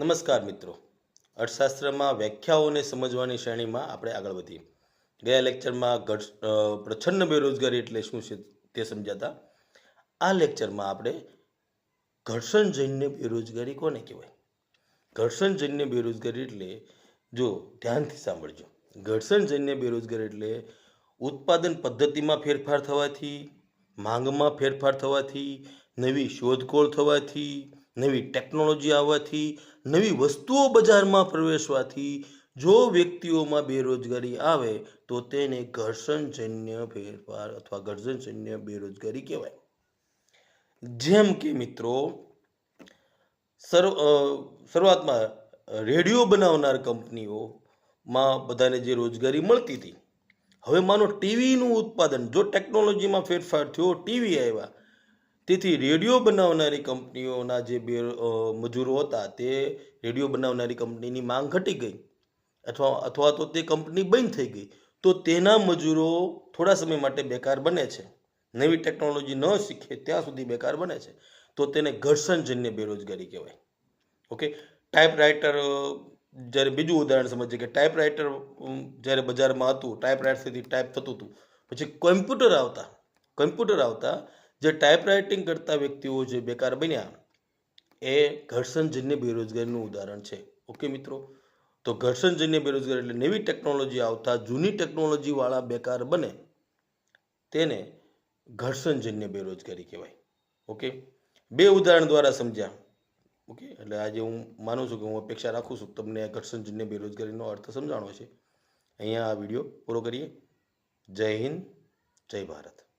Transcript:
નમસ્કાર મિત્રો. અર્થશાસ્ત્રમાં વ્યાખ્યાઓને સમજવાની શ્રેણીમાં આપણે આગળ વધીએ. ગયા લેક્ચરમાં ઘટ પ્રછન્ન બેરોજગારી એટલે શું છે તે સમજાતા. આ લેક્ચરમાં આપણે ઘર્ષણજન્ય બેરોજગારી કોને કહેવાય? ઘર્ષણજન્ય બેરોજગારી એટલે, જો ધ્યાનથી સાંભળજો. ઘર્ષણજન્ય બેરોજગારી એટલે ઉત્પાદન પદ્ધતિમાં ફેરફાર થવાથી, માંગમાં ફેરફાર થવાથી, નવી શોધખોળ થવાથી નવી ટેકનોલોજી આવવાથી, નવી વસ્તુઓ બજારમાં પ્રવેશવાથી જો વ્યક્તિઓમાં બેરોજગારી આવે, તો તેને ઘર્ષણજન્ય ફેરફાર અથવા ઘર્ષણજન્ય બેરોજગારી કહેવાય. જેમ કે મિત્રો શરૂ શરૂઆતમાં રેડિયો બનાવનાર કંપનીઓમાં બધાને જે રોજગારી મળતી હતી. હવે માનો ટીવીનું ઉત્પાદન, જો ટેકનોલોજીમાં ફેરફાર થયો, ટીવી આવ્યા તેથી રેડિયો બનાવનારી કંપનીઓના જે બે મજૂરો હતા, તે રેડિયો બનાવનારી કંપનીની માંગ ઘટી ગઈ. અથવા અથવા તો તે કંપની બંધ થઈ ગઈ. તો તેના મજૂરો થોડા સમય માટે બેકાર બને છે. નવી ટેકનોલોજી ન શીખે ત્યાં સુધી બેકાર બને છે. તો તેને ઘર્ષણજન્ય બેરોજગારી કહેવાય. ઓકે? ટાઈપરાઇટર જ્યારે બીજું ઉદાહરણ સમજીએ કે ટાઈપરાઇટર જ્યારે બજારમાં હતું ટાઈપરાઇટરથી ટાઈપ થતું હતું. પછી કોમ્પ્યુટર આવતા કોમ્પ્યુટર આવતા જે ટાઈપરાઇટિંગ કરતા વ્યક્તિઓ જે બેકાર બન્યા, એ ઘર્ષણજન્ય બેરોજગારીનું ઉદાહરણ છે. ઓકે મિત્રો? તો ઘર્ષણજન્ય બેરોજગારી એટલે નવી ટેકનોલોજી આવતા જૂની ટેકનોલોજીવાળા બેકાર બને, તેને ઘર્ષણજન્ય બેરોજગારી કહેવાય. ઓકે? બે ઉદાહરણ દ્વારા સમજ્યા. ઓકે? એટલે આજે હું માનું છું કે હું અપેક્ષા રાખું છું તમને ઘર્ષણજન્ય બેરોજગારીનો અર્થ સમજાણો છે અહીંયા આ વીડિયો પૂરો કરીએ. જય હિન્દ, જય ભારત.